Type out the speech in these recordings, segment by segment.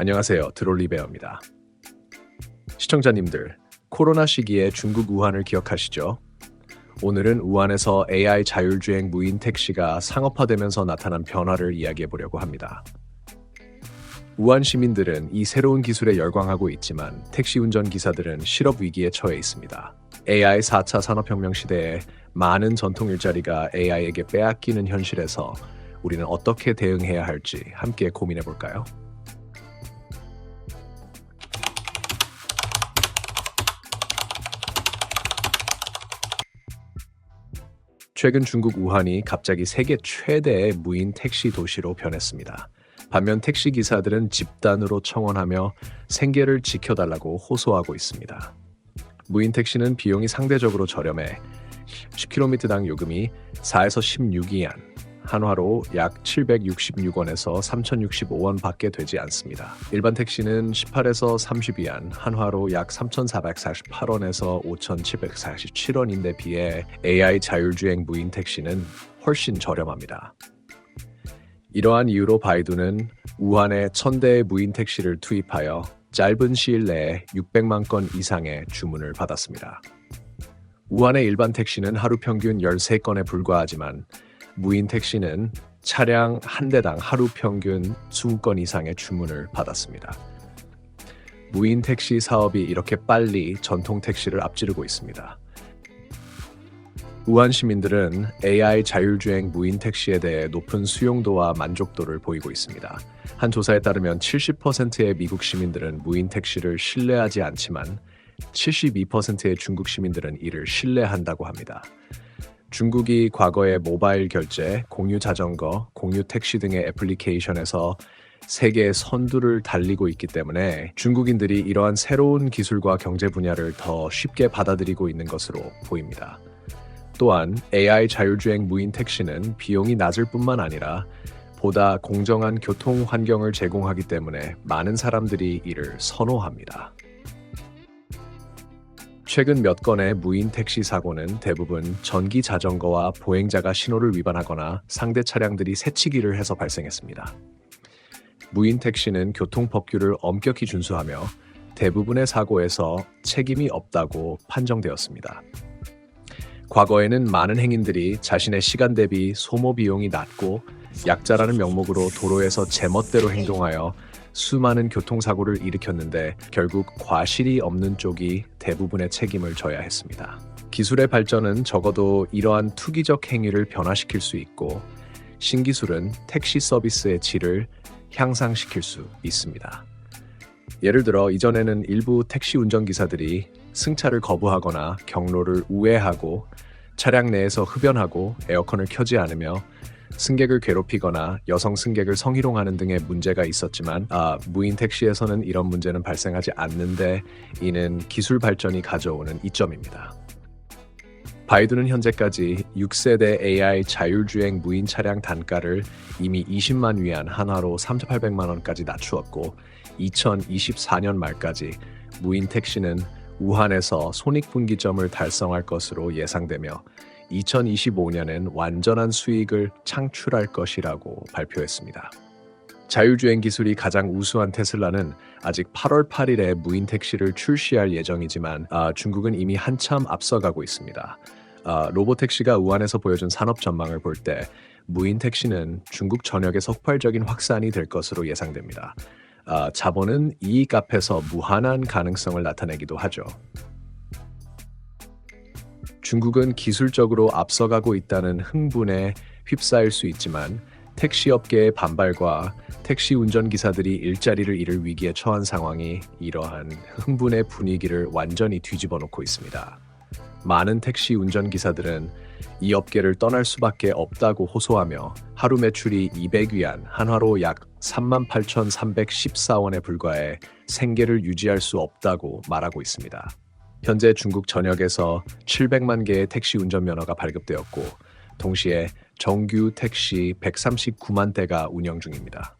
안녕하세요. 드롤리베어입니다. 시청자님들, 코로나 시기에 중국 우한을 기억하시죠? 오늘은 우한에서 AI 자율주행 무인 택시가 상업화되면서 나타난 변화를 이야기해 보려고 합니다. 우한 시민들은 이 새로운 기술에 열광하고 있지만 택시 운전 기사들은 실업 위기에 처해 있습니다. AI 4차 산업혁명 시대에 많은 전통 일자리가 AI에게 빼앗기는 현실에서 우리는 어떻게 대응해야 할지 함께 고민해 볼까요? 최근 중국 우한이 갑자기 세계 최대의 무인 택시 도시로 변했습니다. 반면 택시 기사들은 집단으로 청원하며 생계를 지켜달라고 호소하고 있습니다. 무인 택시는 비용이 상대적으로 저렴해 10km당 요금이 4에서 16위안, 한화로 약 766원에서 3065원 밖에 되지 않습니다. 일반 택시는 18에서 30위안, 한화로 약 3448원에서 5747원인데 비해 AI 자율주행 무인 택시는 훨씬 저렴합니다. 이러한 이유로 바이두는 우한에 1000대의 무인 택시를 투입하여 짧은 시일 내에 600만 건 이상의 주문을 받았습니다. 우한의 일반 택시는 하루 평균 13건에 불과하지만 무인 택시는 차량 한 대당 하루 평균 20건 이상의 주문을 받았습니다. 무인 택시 사업이 이렇게 빨리 전통 택시를 앞지르고 있습니다. 우한 시민들은 AI 자율주행 무인 택시에 대해 높은 수용도와 만족도를 보이고 있습니다. 한 조사에 따르면 70%의 미국 시민들은 무인 택시를 신뢰하지 않지만 72%의 중국 시민들은 이를 신뢰한다고 합니다. 중국이 과거에 모바일 결제, 공유 자전거, 공유 택시 등의 애플리케이션에서 세계의 선두를 달리고 있기 때문에 중국인들이 이러한 새로운 기술과 경제 분야를 더 쉽게 받아들이고 있는 것으로 보입니다. 또한 AI 자율주행 무인 택시는 비용이 낮을 뿐만 아니라 보다 공정한 교통 환경을 제공하기 때문에 많은 사람들이 이를 선호합니다. 최근 몇 건의 무인 택시 사고는 대부분 전기 자전거와 보행자가 신호를 위반하거나 상대 차량들이 새치기를 해서 발생했습니다. 무인 택시는 교통 법규를 엄격히 준수하며 대부분의 사고에서 책임이 없다고 판정되었습니다. 과거에는 많은 행인들이 자신의 시간 대비 소모 비용이 낮고 약자라는 명목으로 도로에서 제멋대로 행동하여 수많은 교통사고를 일으켰는데 결국 과실이 없는 쪽이 대부분의 책임을 져야 했습니다. 기술의 발전은 적어도 이러한 투기적 행위를 변화시킬 수 있고 신기술은 택시 서비스의 질을 향상시킬 수 있습니다. 예를 들어 이전에는 일부 택시 운전기사들이 승차를 거부하거나 경로를 우회하고 차량 내에서 흡연하고 에어컨을 켜지 않으며 승객을 괴롭히거나 여성 승객을 성희롱하는 등의 문제가 있었지만 아, 무인 택시에서는 이런 문제는 발생하지 않는데 이는 기술 발전이 가져오는 이점입니다. 바이두는 현재까지 6세대 AI 자율주행 무인 차량 단가를 이미 20만 위안 한화로 3,800만 원까지 낮추었고 2024년 말까지 무인 택시는 우한에서 손익분기점을 달성할 것으로 예상되며 2025년엔 완전한 수익을 창출할 것이라고 발표했습니다. 자율주행 기술이 가장 우수한 테슬라는 아직 8월 8일에 무인 택시를 출시할 예정이지만 아, 중국은 이미 한참 앞서가고 있습니다. 아, 로보택시가 우한에서 보여준 산업 전망을 볼 때 무인 택시는 중국 전역의 폭발적인 확산이 될 것으로 예상됩니다. 아, 자본은 이익 앞에서 무한한 가능성을 나타내기도 하죠. 중국은 기술적으로 앞서가고 있다는 흥분에 휩싸일 수 있지만 택시업계의 반발과 택시 운전기사들이 일자리를 잃을 위기에 처한 상황이 이러한 흥분의 분위기를 완전히 뒤집어 놓고 있습니다. 많은 택시 운전기사들은 이 업계를 떠날 수밖에 없다고 호소하며 하루 매출이 200위안, 한화로 약 38,314원에 불과해 생계를 유지할 수 없다고 말하고 있습니다. 현재 중국 전역에서 700만 개의 택시 운전면허가 발급되었고 동시에 정규 택시 139만 대가 운영 중입니다.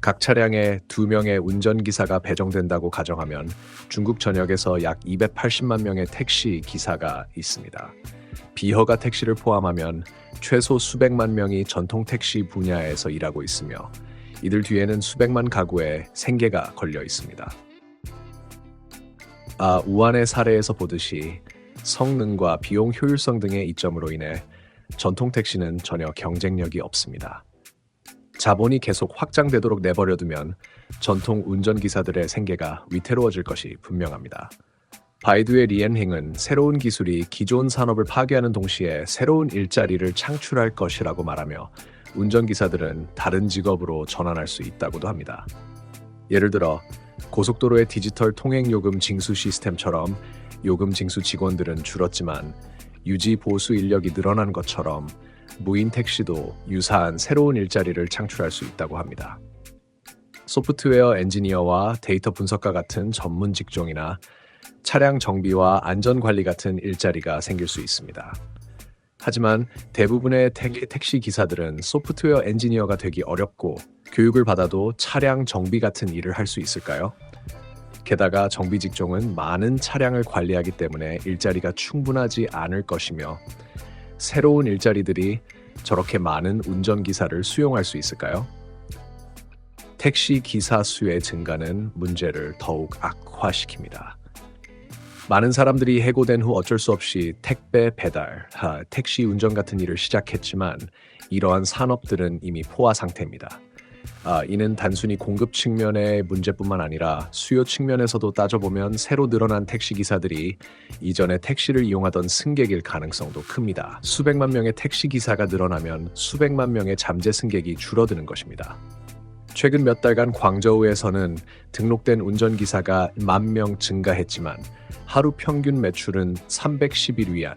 각 차량에 2명의 운전기사가 배정된다고 가정하면 중국 전역에서 약 280만 명의 택시 기사가 있습니다. 비허가 택시를 포함하면 최소 수백만 명이 전통 택시 분야에서 일하고 있으며 이들 뒤에는 수백만 가구의 생계가 걸려 있습니다. 아, 우한의 사례에서 보듯이 성능과 비용 효율성 등의 이점으로 인해 전통 택시는 전혀 경쟁력이 없습니다. 자본이 계속 확장되도록 내버려두면 전통 운전기사들의 생계가 위태로워질 것이 분명합니다. 바이두의 리엔행은 새로운 기술이 기존 산업을 파괴하는 동시에 새로운 일자리를 창출할 것이라고 말하며 운전기사들은 다른 직업으로 전환할 수 있다고도 합니다. 예를 들어 고속도로의 디지털 통행 요금 징수 시스템처럼 요금 징수 직원들은 줄었지만 유지 보수 인력이 늘어난 것처럼 무인 택시도 유사한 새로운 일자리를 창출할 수 있다고 합니다. 소프트웨어 엔지니어와 데이터 분석가 같은 전문 직종이나 차량 정비와 안전 관리 같은 일자리가 생길 수 있습니다. 하지만 대부분의 택- 택시 기사들은 소프트웨어 엔지니어가 되기 어렵고 교육을 받아도 차량 정비 같은 일을 할 수 있을까요? 게다가 정비 직종은 많은 차량을 관리하기 때문에 일자리가 충분하지 않을 것이며 새로운 일자리들이 저렇게 많은 운전기사를 수용할 수 있을까요? 택시 기사 수의 증가는 문제를 더욱 악화시킵니다. 많은 사람들이 해고된 후 어쩔 수 없이 택배 배달, 하, 택시 운전 같은 일을 시작했지만 이러한 산업들은 이미 포화 상태입니다. 아, 이는 단순히 공급 측면의 문제뿐만 아니라 수요 측면에서도 따져보면 새로 늘어난 택시 기사들이 이전에 택시를 이용하던 승객일 가능성도 큽니다. 수백만 명의 택시 기사가 늘어나면 수백만 명의 잠재 승객이 줄어드는 것입니다. 최근 몇 달간 광저우에서는 등록된 운전기사가 만명 증가했지만 하루 평균 매출은 311 위안,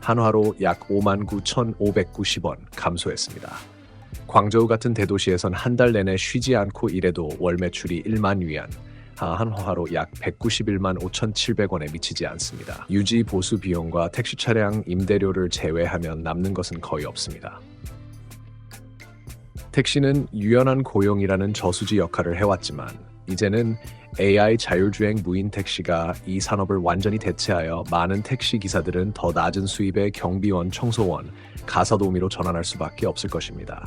한화로 약 5만 9,590원 감소했습니다. 광저우 같은 대도시에선 한 달 내내 쉬지 않고 일해도 월 매출이 1만 위안, 아, 한화로 약 191만 5,700원에 미치지 않습니다. 유지 보수 비용과 택시 차량 임대료를 제외하면 남는 것은 거의 없습니다. 택시는 유연한 고용이라는 저수지 역할을 해왔지만 이제는 AI 자율주행 무인 택시가 이 산업을 완전히 대체하여 많은 택시 기사들은 더 낮은 수입의 경비원, 청소원, 가사도우미로 전환할 수밖에 없을 것입니다.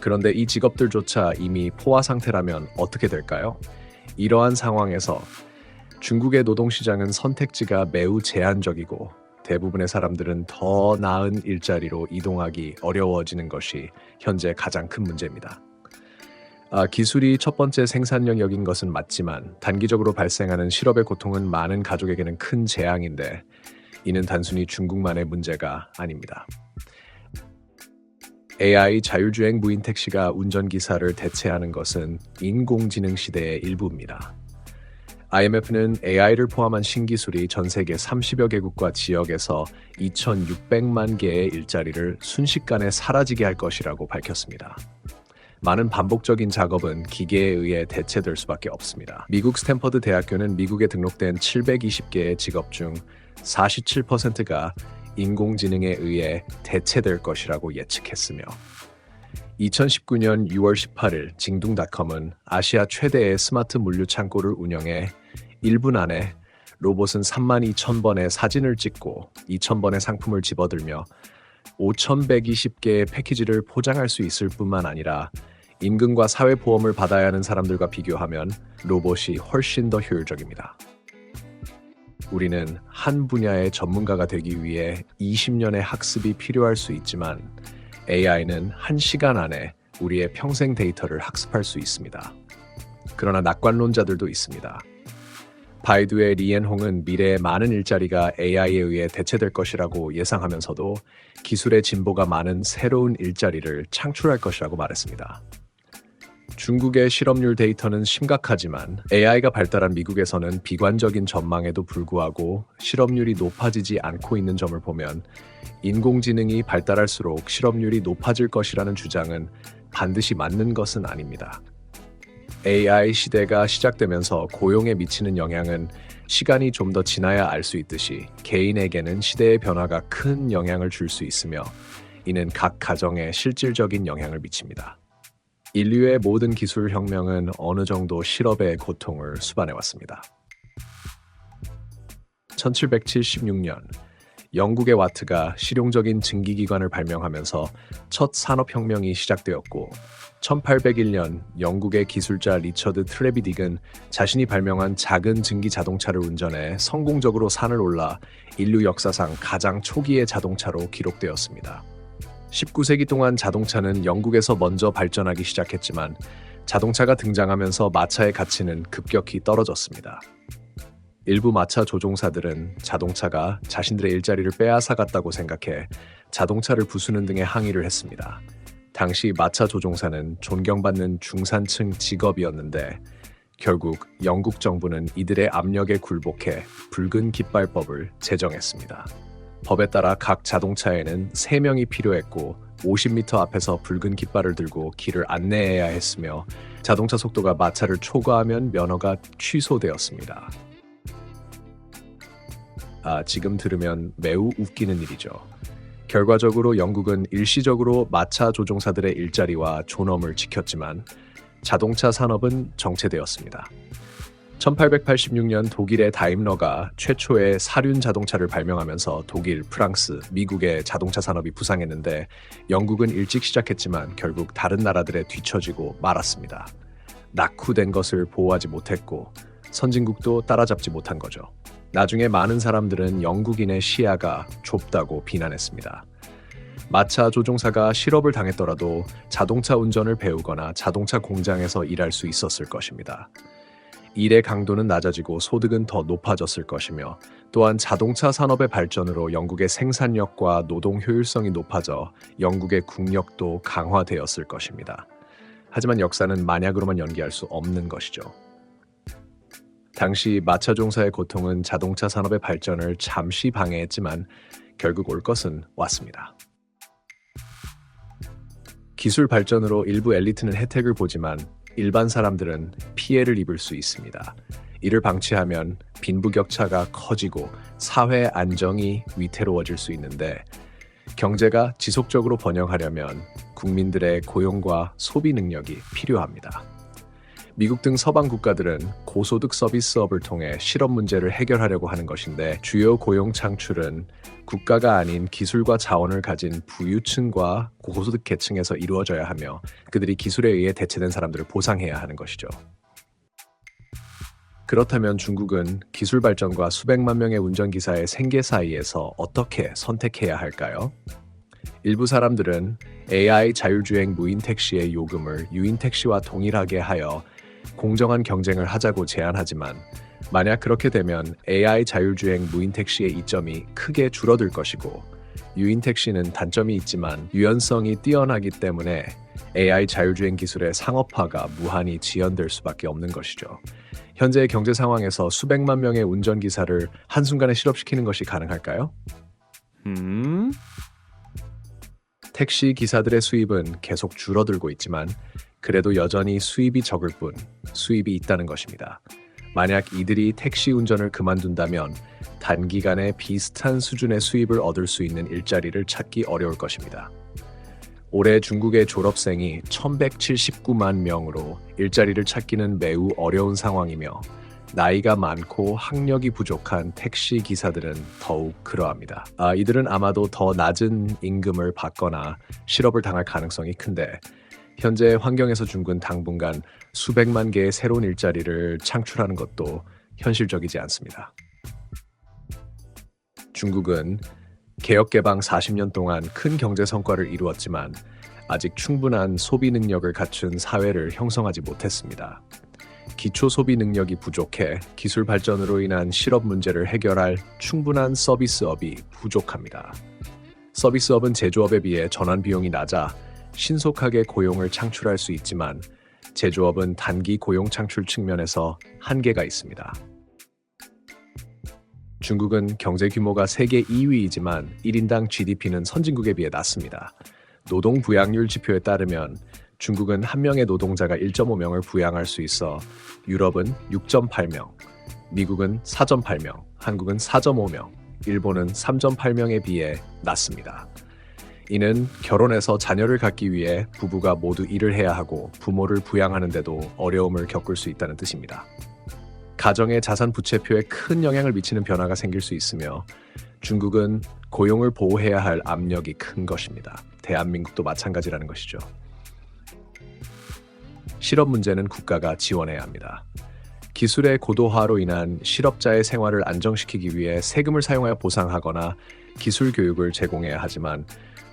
그런데 이 직업들조차 이미 포화 상태라면 어떻게 될까요? 이러한 상황에서 중국의 노동시장은 선택지가 매우 제한적이고 대부분의 사람들은 더 나은 일자리로 이동하기 어려워지는 것이 현재 가장 큰 문제입니다. 아, 기술이 첫 번째 생산 영역인 것은 맞지만 단기적으로 발생하는 실업의 고통은 많은 가족에게는 큰 재앙인데 이는 단순히 중국만의 문제가 아닙니다. AI 자율주행 무인 택시가 운전기사를 대체하는 것은 인공지능 시대의 일부입니다. IMF는 AI를 포함한 신기술이 전 세계 30여 개국과 지역에서 2,600만 개의 일자리를 순식간에 사라지게 할 것이라고 밝혔습니다. 많은 반복적인 작업은 기계에 의해 대체될 수밖에 없습니다. 미국 스탠퍼드 대학교는 미국에 등록된 720개의 직업 중 47%가 인공지능에 의해 대체될 것이라고 예측했으며 2019년 6월 18일 징둥닷컴은 아시아 최대의 스마트 물류 창고를 운영해 1분 안에 로봇은 3만 2천 번의 사진을 찍고 2천 번의 상품을 집어들며 5,120개의 패키지를 포장할 수 있을 뿐만 아니라 임금과 사회보험을 받아야 하는 사람들과 비교하면 로봇이 훨씬 더 효율적입니다. 우리는 한 분야의 전문가가 되기 위해 20년의 학습이 필요할 수 있지만 AI는 한 시간 안에 우리의 평생 데이터를 학습할 수 있습니다. 그러나 낙관론자들도 있습니다. 바이두의 리엔홍은 미래의 많은 일자리가 AI에 의해 대체될 것이라고 예상하면서도 기술의 진보가 많은 새로운 일자리를 창출할 것이라고 말했습니다. 중국의 실업률 데이터는 심각하지만 AI가 발달한 미국에서는 비관적인 전망에도 불구하고 실업률이 높아지지 않고 있는 점을 보면 인공지능이 발달할수록 실업률이 높아질 것이라는 주장은 반드시 맞는 것은 아닙니다. AI 시대가 시작되면서 고용에 미치는 영향은 시간이 좀 더 지나야 알 수 있듯이 개인에게는 시대의 변화가 큰 영향을 줄 수 있으며 이는 각 가정에 실질적인 영향을 미칩니다. 인류의 모든 기술 혁명은 어느 정도 실업의 고통을 수반해 왔습니다. 1776년 영국의 와트가 실용적인 증기기관을 발명하면서 첫 산업혁명이 시작되었고 1801년 영국의 기술자 리처드 트레비딕은 자신이 발명한 작은 증기 자동차를 운전해 성공적으로 산을 올라 인류 역사상 가장 초기의 자동차로 기록되었습니다. 19세기 동안 자동차는 영국에서 먼저 발전하기 시작했지만 자동차가 등장하면서 마차의 가치는 급격히 떨어졌습니다. 일부 마차 조종사들은 자동차가 자신들의 일자리를 빼앗아갔다고 생각해 자동차를 부수는 등의 항의를 했습니다. 당시 마차 조종사는 존경받는 중산층 직업이었는데 결국 영국 정부는 이들의 압력에 굴복해 붉은 깃발법을 제정했습니다. 법에 따라 각 자동차에는 3명이 필요했고 50m 앞에서 붉은 깃발을 들고 길을 안내해야 했으며 자동차 속도가 마차를 초과하면 면허가 취소되었습니다. 아, 지금 들으면 매우 웃기는 일이죠. 결과적으로 영국은 일시적으로 마차 조종사들의 일자리와 존엄을 지켰지만 자동차 산업은 정체되었습니다. 1886년 독일의 다임러가 최초의 사륜 자동차를 발명하면서 독일, 프랑스, 미국의 자동차 산업이 부상했는데 영국은 일찍 시작했지만 결국 다른 나라들에 뒤처지고 말았습니다. 낙후된 것을 보호하지 못했고 선진국도 따라잡지 못한 거죠. 나중에 많은 사람들은 영국인의 시야가 좁다고 비난했습니다. 마차 조종사가 실업을 당했더라도 자동차 운전을 배우거나 자동차 공장에서 일할 수 있었을 것입니다. 일의 강도는 낮아지고 소득은 더 높아졌을 것이며 또한 자동차 산업의 발전으로 영국의 생산력과 노동 효율성이 높아져 영국의 국력도 강화되었을 것입니다. 하지만 역사는 만약으로만 연기할 수 없는 것이죠. 당시 마차 종사의 고통은 자동차 산업의 발전을 잠시 방해했지만 결국 올 것은 왔습니다. 기술 발전으로 일부 엘리트는 혜택을 보지만 일반 사람들은 피해를 입을 수 있습니다. 이를 방치하면 빈부격차가 커지고 사회 안정이 위태로워질 수 있는데 경제가 지속적으로 번영하려면 국민들의 고용과 소비 능력이 필요합니다. 미국 등 서방 국가들은 고소득 서비스업을 통해 실업 문제를 해결하려고 하는 것인데 주요 고용 창출은 국가가 아닌 기술과 자원을 가진 부유층과 고소득 계층에서 이루어져야 하며 그들이 기술에 의해 대체된 사람들을 보상해야 하는 것이죠. 그렇다면 중국은 기술 발전과 수백만 명의 운전기사의 생계 사이에서 어떻게 선택해야 할까요? 일부 사람들은 AI 자율주행 무인 택시의 요금을 유인 택시와 동일하게 하여 공정한 경쟁을 하자고 제안하지만 만약 그렇게 되면 AI 자율주행 무인 택시의 이점이 크게 줄어들 것이고 유인 택시는 단점이 있지만 유연성이 뛰어나기 때문에 AI 자율주행 기술의 상업화가 무한히 지연될 수밖에 없는 것이죠. 현재의 경제 상황에서 수백만 명의 운전기사를 한순간에 실업시키는 것이 가능할까요? 음? 택시 기사들의 수입은 계속 줄어들고 있지만 그래도 여전히 수입이 적을 뿐 수입이 있다는 것입니다. 만약 이들이 택시 운전을 그만둔다면 단기간에 비슷한 수준의 수입을 얻을 수 있는 일자리를 찾기 어려울 것입니다. 올해 중국의 졸업생이 1179만 명으로 일자리를 찾기는 매우 어려운 상황이며 나이가 많고 학력이 부족한 택시 기사들은 더욱 그러합니다. 아, 이들은 아마도 더 낮은 임금을 받거나 실업을 당할 가능성이 큰데 현재 환경에서 중국은 당분간 수백만 개의 새로운 일자리를 창출하는 것도 현실적이지 않습니다. 중국은 개혁 개방 40년 동안 큰 경제 성과를 이루었지만 아직 충분한 소비 능력을 갖춘 사회를 형성하지 못했습니다. 기초 소비 능력이 부족해 기술 발전으로 인한 실업 문제를 해결할 충분한 서비스업이 부족합니다. 서비스업은 제조업에 비해 전환 비용이 낮아 신속하게 고용을 창출할 수 있지만 제조업은 단기 고용 창출 측면에서 한계가 있습니다. 중국은 경제 규모가 세계 2위이지만 1인당 GDP는 선진국에 비해 낮습니다. 노동 부양률 지표에 따르면 중국은 한 명의 노동자가 1.5명을 부양할 수 있어 유럽은 6.8명, 미국은 4.8명, 한국은 4.5명, 일본은 3.8명에 비해 낮습니다. 이는 결혼해서 자녀를 갖기 위해 부부가 모두 일을 해야 하고 부모를 부양하는데도 어려움을 겪을 수 있다는 뜻입니다. 가정의 자산 부채표에 큰 영향을 미치는 변화가 생길 수 있으며 중국은 고용을 보호해야 할 압력이 큰 것입니다. 대한민국도 마찬가지라는 것이죠. 실업 문제는 국가가 지원해야 합니다. 기술의 고도화로 인한 실업자의 생활을 안정시키기 위해 세금을 사용하여 보상하거나 기술 교육을 제공해야 하지만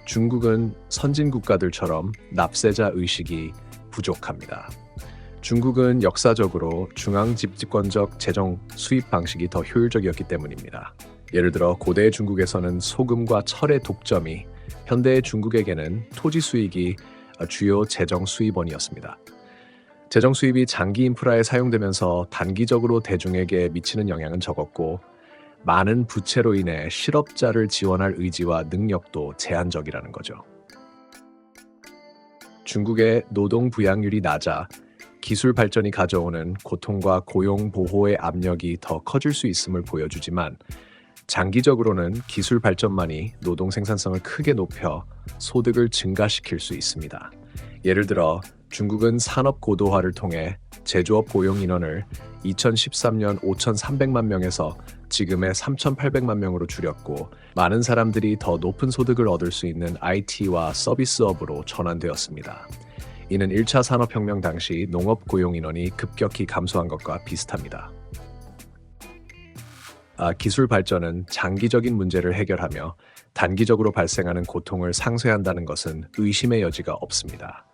중국은 선진 국가들처럼 납세자 의식이 부족합니다. 중국은 역사적으로 중앙 집권적 재정 수입 방식이 더 효율적이었기 때문입니다. 예를 들어 고대 중국에서는 소금과 철의 독점이 현대의 중국에게는 토지 수익이 주요 재정 수입원이었습니다. 재정 수입이 장기 인프라에 사용되면서 단기적으로 대중에게 미치는 영향은 적었고 많은 부채로 인해 실업자를 지원할 의지와 능력도 제한적이라는 거죠. 중국의 노동 부양률이 낮아 기술 발전이 가져오는 고통과 고용 보호의 압력이 더 커질 수 있음을 보여주지만 장기적으로는 기술 발전만이 노동 생산성을 크게 높여 소득을 증가시킬 수 있습니다. 예를 들어 중국은 산업 고도화를 통해 제조업 고용 인원을 2013년 5,300만 명에서 지금의 3,800만 명으로 줄였고 많은 사람들이 더 높은 소득을 얻을 수 있는 IT와 서비스업으로 전환되었습니다. 이는 1차 산업혁명 당시 농업 고용 인원이 급격히 감소한 것과 비슷합니다. 아, 기술 발전은 장기적인 문제를 해결하며 단기적으로 발생하는 고통을 상쇄한다는 것은 의심의 여지가 없습니다.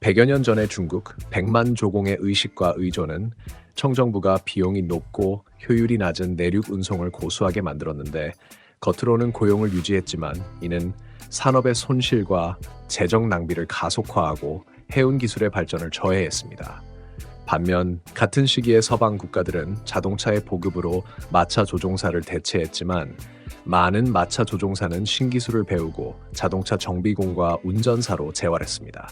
100여 년 전의 중국 100만 조공의 의식과 의존은 청정부가 비용이 높고 효율이 낮은 내륙 운송을 고수하게 만들었는데 겉으로는 고용을 유지했지만 이는 산업의 손실과 재정 낭비를 가속화하고 해운 기술의 발전을 저해했습니다. 반면 같은 시기에 서방 국가들은 자동차의 보급으로 마차 조종사를 대체했지만 많은 마차 조종사는 신기술을 배우고 자동차 정비공과 운전사로 재활했습니다.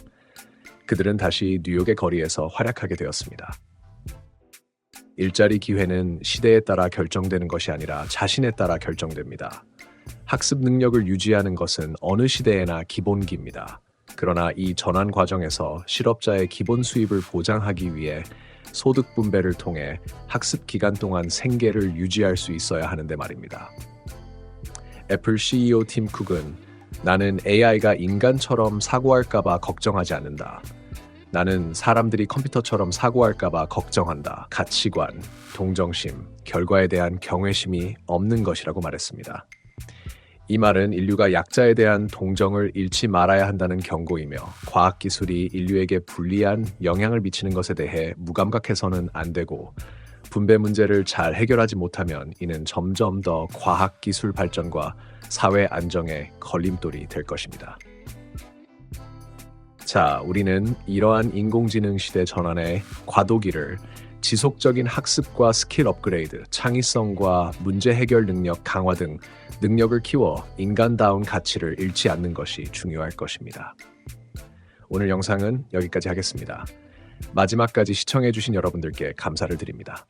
그들은 다시 뉴욕의 거리에서 활약하게 되었습니다. 일자리 기회는 시대에 따라 결정되는 것이 아니라 자신에 따라 결정됩니다. 학습 능력을 유지하는 것은 어느 시대에나 기본기입니다. 그러나 이 전환 과정에서 실업자의 기본 수입을 보장하기 위해 소득 분배를 통해 학습 기간 동안 생계를 유지할 수 있어야 하는데 말입니다. 애플 CEO 팀 쿡은 나는 AI가 인간처럼 사고할까봐 걱정하지 않는다. 나는 사람들이 컴퓨터처럼 사고할까봐 걱정한다. 가치관, 동정심, 결과에 대한 경외심이 없는 것이라고 말했습니다. 이 말은 인류가 약자에 대한 동정을 잃지 말아야 한다는 경고이며 과학기술이 인류에게 불리한 영향을 미치는 것에 대해 무감각해서는 안 되고 분배 문제를 잘 해결하지 못하면 이는 점점 더 과학 기술 발전과 사회 안정의 걸림돌이 될 것입니다. 자, 우리는 이러한 인공지능 시대 전환의 과도기를 지속적인 학습과 스킬 업그레이드, 창의성과 문제 해결 능력 강화 등 능력을 키워 인간다운 가치를 잃지 않는 것이 중요할 것입니다. 오늘 영상은 여기까지 하겠습니다. 마지막까지 시청해주신 여러분들께 감사를 드립니다.